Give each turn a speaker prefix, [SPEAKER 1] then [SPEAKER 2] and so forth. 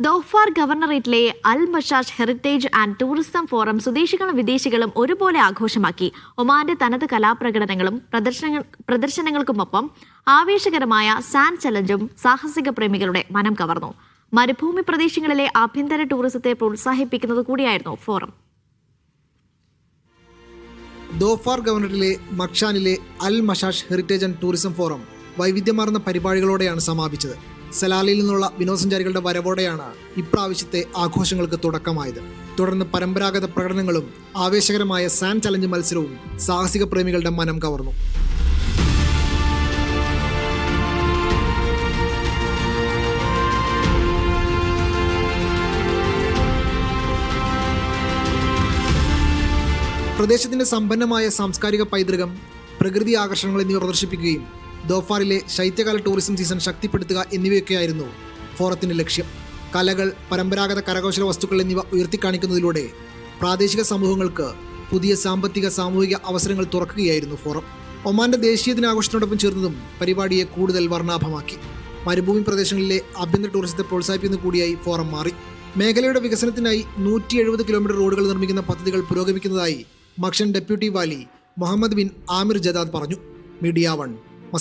[SPEAKER 1] Dhofar ഗവർണറേറ്റിലെ Al Mashash heritage and tourism forum സ്വദേശികളും വിദേശികളും ഒരുപോലെ ആഘോഷമാക്കി. ഒമാന്റെ തനത് കലാപ്രകടനങ്ങളും പ്രദർശനങ്ങൾ പ്രദർശനങ്ങൾക്കുമൊപ്പം ആവേശകരമായ സാൻഡ് ചലഞ്ചും സാഹസിക പ്രേമികളുടെ മനം കവർന്നു. മരുഭൂമി പ്രദേശങ്ങളിലെ ആഭ്യന്തര ടൂറിസത്തെ പ്രോത്സാഹിപ്പിക്കുന്നത് കൂടിയായിരുന്നു ഫോറം.
[SPEAKER 2] ദോഫാർ ഗവർണറിലെ മക്ഷാനിലെ Al Mashash heritage and tourism forum വൈവിധ്യമാർന്ന പരിപാടികളോടെയാണ് സമാപിച്ചത്. സലാലിൽ നിന്നുള്ള വിനോദസഞ്ചാരികളുടെ വരവോടെയാണ് ഇപ്രാവശ്യത്തെ ആഘോഷങ്ങൾക്ക് തുടക്കമായത്. തുടർന്ന് പരമ്പരാഗത പ്രകടനങ്ങളും ആവേശകരമായ സാൻ ചലഞ്ച് മത്സരവും സാഹസിക പ്രേമികളുടെ മനം കവർന്നു. പ്രദേശത്തിന്റെ സമ്പന്നമായ സാംസ്കാരിക പൈതൃകം പ്രകൃതി ആകർഷണങ്ങൾ എന്നിവ പ്രദർശിപ്പിക്കുകയും ദോഫാറിലെ ശൈത്യകാല ടൂറിസം സീസൺ ശക്തിപ്പെടുത്തുക എന്നിവയൊക്കെയായിരുന്നു ഫോറത്തിന്റെ ലക്ഷ്യം. കലകൾ പരമ്പരാഗത കരകൗശല വസ്തുക്കൾ എന്നിവ ഉയർത്തിക്കാണിക്കുന്നതിലൂടെ പ്രാദേശിക സമൂഹങ്ങൾക്ക് പുതിയ സാമ്പത്തിക സാമൂഹിക അവസരങ്ങൾ തുറക്കുകയായിരുന്നു ഫോറം. ഒമാന്റെ ദേശീയ ദിനാഘോഷത്തിനോടൊപ്പം ചേർന്നതും പരിപാടിയെ കൂടുതൽ വർണാഭമാക്കി. മരുഭൂമി പ്രദേശങ്ങളിലെ ആഭ്യന്തര ടൂറിസത്തെ പ്രോത്സാഹിപ്പിക്കുന്ന കൂടിയായി ഫോറം മാറി. മേഖലയുടെ വികസനത്തിനായി നൂറ്റി എഴുപത് കിലോമീറ്റർ റോഡുകൾ നിർമ്മിക്കുന്ന പദ്ധതികൾ പുരോഗമിക്കുന്നതായി മക്ഷൻ deputy Valley Muhammad bin Amir Jadad പറഞ്ഞു. Media one. もう